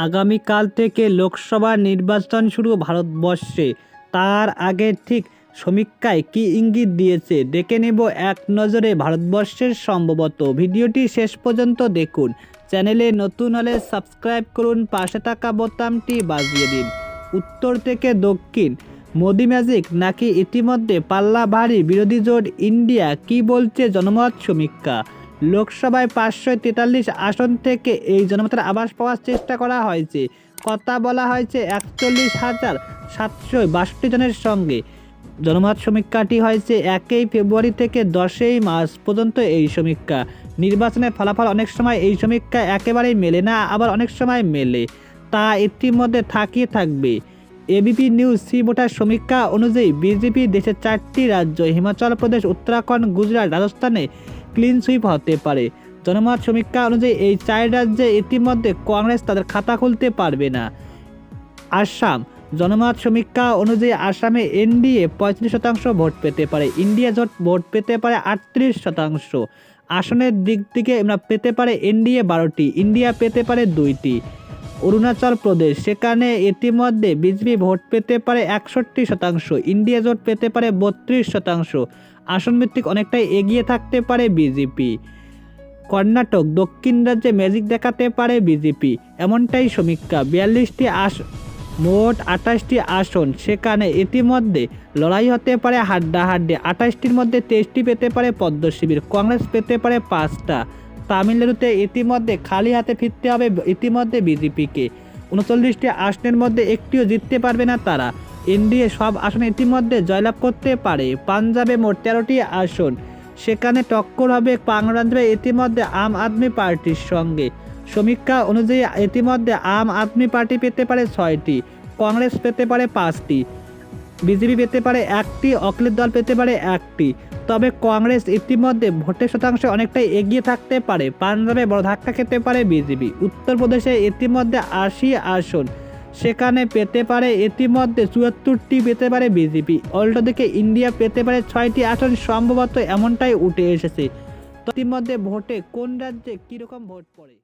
আগামীকাল থেকে লোকসভা নির্বাচন শুরু ভারতবর্ষে। তার আগে ঠিক সমীক্ষায় কী ইঙ্গিত দিয়েছে? দেখে নেব এক নজরে ভারতবর্ষের সম্ভবত। ভিডিওটি শেষ পর্যন্ত দেখুন। চ্যানেলে নতুন হলে সাবস্ক্রাইব করুন, পাশে থাকা বোতামটি বাজিয়ে দিন। উত্তর থেকে দক্ষিণ, মোদি ম্যাজিক নাকি ইতিমধ্যে পাল্লা ভারী বিরোধী জোট ইন্ডিয়া? কি বলছে জনমত সমীক্ষা? লোকসভায় পাঁচশো তেতাল্লিশ আসন থেকে এই জনমতের আবাস পাওয়ার চেষ্টা করা হয়েছে। কথা বলা হয়েছে একচল্লিশ হাজার সাতশো বাষট্টি জনের সঙ্গে। জনমত সমীক্ষাটি হয়েছে একই ফেব্রুয়ারি থেকে দশই মার্চ পর্যন্ত এই সমীক্ষা। নির্বাচনের ফলাফল অনেক সময় এই সমীক্ষা একেবারেই মেলে না, আবার অনেক সময় মেলে। তা ইতিমধ্যে থাকিয়ে থাকবে। এবিপি নিউজ সি ভোটার সমীক্ষা অনুযায়ী বিজেপি দেশের চারটি রাজ্য, হিমাচল প্রদেশ, উত্তরাখণ্ড, গুজরাট, রাজস্থানে ক্লিন সুইপ হতে পারে। জনমত সমীক্ষা অনুযায়ী এই চার রাজ্যে ইতিমধ্যে কংগ্রেস তাদের খাতা খুলতে পারবে না। আসাম জনমত সমীক্ষা অনুযায়ী আসামে এনডিএ পঁয়ত্রিশ শতাংশ ভোট পেতে পারে। ইন্ডিয়া জোট ভোট পেতে পারে আটত্রিশ শতাংশ। আসনের দিক থেকে আমরা পেতে পারে এনডিএ বারোটি, ইন্ডিয়া পেতে পারে দুইটি। অরুণাচল প্রদেশ। সেখানে ইতিমধ্যে বিজেপি ভোট পেতে পারে একষট্টি শতাংশ, ইন্ডিয়া জোট পেতে পারে বত্রিশ শতাংশ। আসন ভিত্তিক অনেকটাই এগিয়ে থাকতে পারে বিজেপি। কর্ণাটক, দক্ষিণ রাজ্যে ম্যাজিক দেখাতে পারে বিজেপি। এমনটাই সমীক্ষা। বিয়াল্লিশটি আস, মোট আঠাশটি আসন। সেখানে ইতিমধ্যে লড়াই হতে পারে হাড্ডাহাড্ডি। আঠাশটির মধ্যে তেইশটি পেতে পারে পদ্মশিবির। কংগ্রেস পেতে পারে পাঁচটা। তামিলনাড়ুতে ইতিমধ্যে খালি হাতে ফিরতে হবে ইতিমধ্যে বিজেপিকে। উনচল্লিশটি আসনের মধ্যে একটিও জিততে পারবে না তারা। এনডিএ সব আসনে ইতিমধ্যে জয়লাভ করতে পারে। পাঞ্জাবে মোট তেরোটি আসন। সেখানে টক্কর হবে পাংরান্ধ্রে ইতিমধ্যে আম আদমি পার্টির সঙ্গে। সমীক্ষা অনুযায়ী ইতিমধ্যে আম আদমি পার্টি পেতে পারে ছয়টি, কংগ্রেস পেতে পারে পাঁচটি। বিজেপি পেতে পারে একটি, অখিলেশ দল পেতে পারে একটি। তবে কংগ্রেস ইতিমধ্যে ভোটের শতাংশে অনেকটাই এগিয়ে থাকতে পারে। পাঞ্জাবে বড় ধাক্কা খেতে পারে বিজেপি। উত্তরপ্রদেশে ইতিমধ্যে আশি আসন। সেখানে পেতে পারে ইতিমধ্যে চুয়াত্তরটি পেতে পারে বিজেপি। অল্টো দিকে ইন্ডিয়া পেতে পারে ছয়টি আসন, সম্ভবত এমনটাই উঠে এসেছে। ইতিমধ্যে ভোটে কোন রাজ্যে কীরকম ভোট পড়ে?